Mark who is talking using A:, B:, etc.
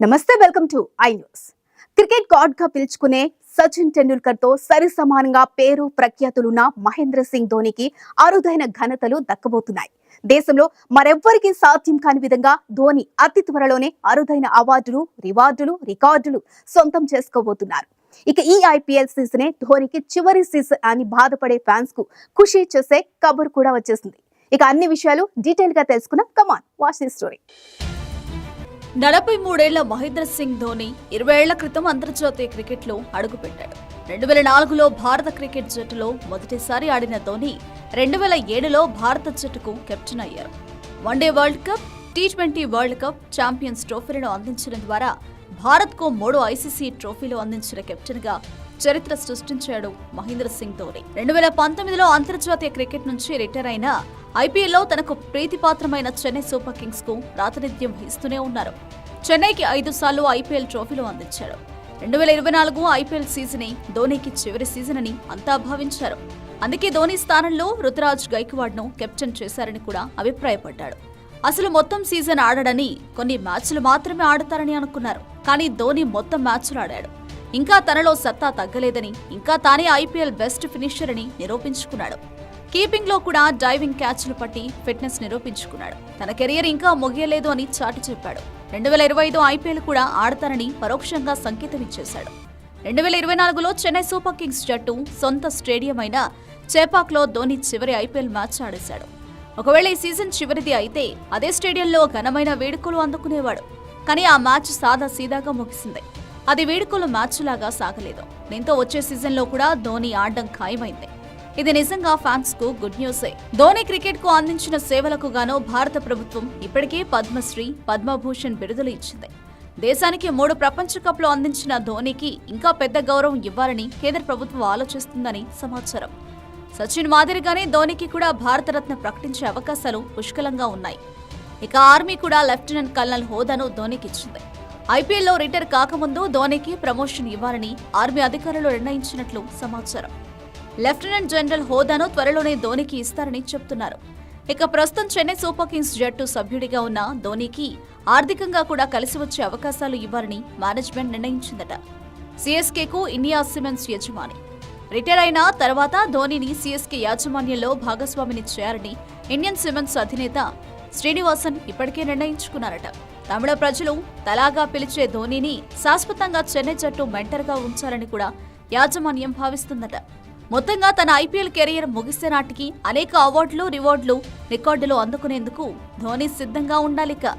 A: నమస్తే welcome to I news. Cricket గాడ్గా పిలుచుకునే సచిన్ టెండూల్కర్తో సరి సమానంగా పేరు ప్రఖ్యాతులున్న మహేంద్ర సింగ్ ధోనికి అరుదైన ఘనతలు దక్కబోతున్నాయి. దేశంలో మరెవ్వరికీ సాధ్యం కాని విధంగా ధోని అతి త్వరలోనే అరుదైన అవార్డులు రివార్డులు రికార్డులు సొంతం చేసుకోబోతున్నారు. ఇక ఈ ఐపీఎల్ సీజనే ధోనికి చివరి సీజన్ అని బాధపడే ఫ్యాన్స్కు ఖుషి చేసే కబుర్ కూడా వచ్చేసింది. ఇక అన్ని విషయాలు డీటెయిల్గా తెలుసుకున్నాం కమాన్ వాచ్ ది స్టోరీ.
B: నలభై మూడేళ్ళ మహేంద్ర సింగ్ ధోని ఇరవై ఏళ్ళ క్రితం అంతర్జాతీయ క్రికెట్లో అడుగుపెట్టాడు. రెండు వేల నాలుగులో భారత క్రికెట్ జట్టులో మొదటిసారి ఆడిన ధోని రెండు వేల ఏడులో భారత జట్టుకు కెప్టెన్ అయ్యారు. One day world cup T twenty world cup champions ట్రోఫీలను అందించడం ద్వారా భారత్కు మూడు ఐసీసీ ట్రోఫీలు అందించిన కెప్టెన్గా చరిత్ర సృష్టించాడు మహేంద్ర సింగ్ ధోని. రెండు వేల పంతొమ్మిదిలో అంతర్జాతీయ క్రికెట్ నుంచి రిటైర్ అయిన ఐపీఎల్లో తనకు ప్రీతిపాత్రమైన చెన్నై సూపర్ కింగ్స్కు ప్రాతినిధ్యం వహిస్తూనే ఉన్నారు. చెన్నైకి ఐదు సార్లు ఐపీఎల్ ట్రోఫీలు అందించాడు. రెండు వేల ఇరవై నాలుగు ఐపీఎల్ సీజనే ధోనికి చివరి సీజన్ అని అంతా భావించారు. అందుకే ధోని స్థానంలో రుతురాజ్ గైక్వాడ్ను కెప్టెన్ చేశారని కూడా అభిప్రాయపడ్డాడు. అసలు మొత్తం సీజన్ ఆడడని కొన్ని మ్యాచ్లు మాత్రమే ఆడతారని అనుకున్నారు. కానీ ధోని మొత్తం మ్యాచ్లు ఆడాడు. ఇంకా తనలో సత్తా తగ్గలేదని ఇంకా తానే ఐపీఎల్ బెస్ట్ ఫినిషర్ అని నిరూపించుకున్నాడు. కీపింగ్లో కూడా డైవింగ్ క్యాచ్లు పట్టి ఫిట్నెస్ నిరూపించుకున్నాడు. తన కెరియర్ ఇంకా ముగియలేదు అని చాటి చెప్పాడు. రెండు వేల ఇరవై ఐదు ఐపీఎల్ కూడా ఆడతానని పరోక్షంగా సంకేతం ఇచ్చేశాడు. రెండు వేల ఇరవై నాలుగులో చెన్నై సూపర్ కింగ్స్ జట్టు సొంత స్టేడియం అయిన చేపాక్లో ధోని చివరి ఐపీఎల్ మ్యాచ్ ఆడేశాడు. ఒకవేళ ఈ సీజన్ చివరిది అయితే అదే స్టేడియంలో ఘనమైన వేడుకలు అందుకునేవాడు. కానీ ఆ మ్యాచ్ సాదా సీదాగా ముగిసింది. అది వేడుకలు మ్యాచ్ లాగా సాగలేదు. దీంతో వచ్చే సీజన్లో కూడా ధోని ఆడడం ఖాయమైంది. ఇది నిజంగా ఫ్యాన్స్కు గుడ్ న్యూసే. ధోని క్రికెట్కు అందించిన సేవలకు గాను భారత ప్రభుత్వం ఇప్పటికే పద్మశ్రీ పద్మభూషణ్ బిరుదులు ఇచ్చింది. దేశానికి మూడు ప్రపంచ కప్లు అందించిన ధోనికి ఇంకా పెద్ద గౌరవం ఇవ్వాలని కేంద్ర ప్రభుత్వం ఆలోచిస్తుందని సమాచారం. సచిన్ మాదిరిగానే ధోనికి కూడా భారతరత్న ప్రకటించే అవకాశాలు పుష్కలంగా ఉన్నాయి. ఇక ఆర్మీ కూడా లెఫ్టినెంట్ కల్నల్ హోదాను ధోనికి ఇచ్చింది ఐపీఎల్లో రిటైర్ కాకముందు ధోనికి ప్రమోషన్ ఇవ్వాలని ఆర్మీ అధికారులు నిర్ణయించినట్లు సమాచారం. లెఫ్టినెంట్ జనరల్ హోదాను త్వరలోనే ధోనికి ఇస్తారని చెప్తున్నారు. ఇక ప్రస్తుతం చెన్నై సూపర్ కింగ్స్ జట్టు సభ్యుడిగా ఉన్న ధోనికి ఆర్థికంగా కూడా కలిసి వచ్చే అవకాశాలు ఇవ్వాలని మేనేజ్మెంట్ నిర్ణయించిందట. సిఎస్కేకు ఇండియా సిమెంట్స్ యజమాని. రిటైర్ అయిన తర్వాత ధోనిని సిఎస్కే యాజమాన్యంలో భాగస్వామిని చేయాలని ఇండియన్ సిమెంట్స్ అధినేత శ్రీనివాసన్ ఇప్పటికే నిర్ణయించుకున్నారట. తమిళ ప్రజలు తలాగా పిలిచే ధోనిని శాశ్వతంగా చెన్నై జట్టు మెంటర్గా ఉంచాలని కూడా యాజమాన్యం భావిస్తుందట. మొత్తంగా తన ఐపీఎల్ కెరీర్ ముగిసే నాటికి అనేక అవార్డులు రివార్డులు రికార్డులు అందుకునేందుకు ధోని సిద్ధంగా ఉండాలిక.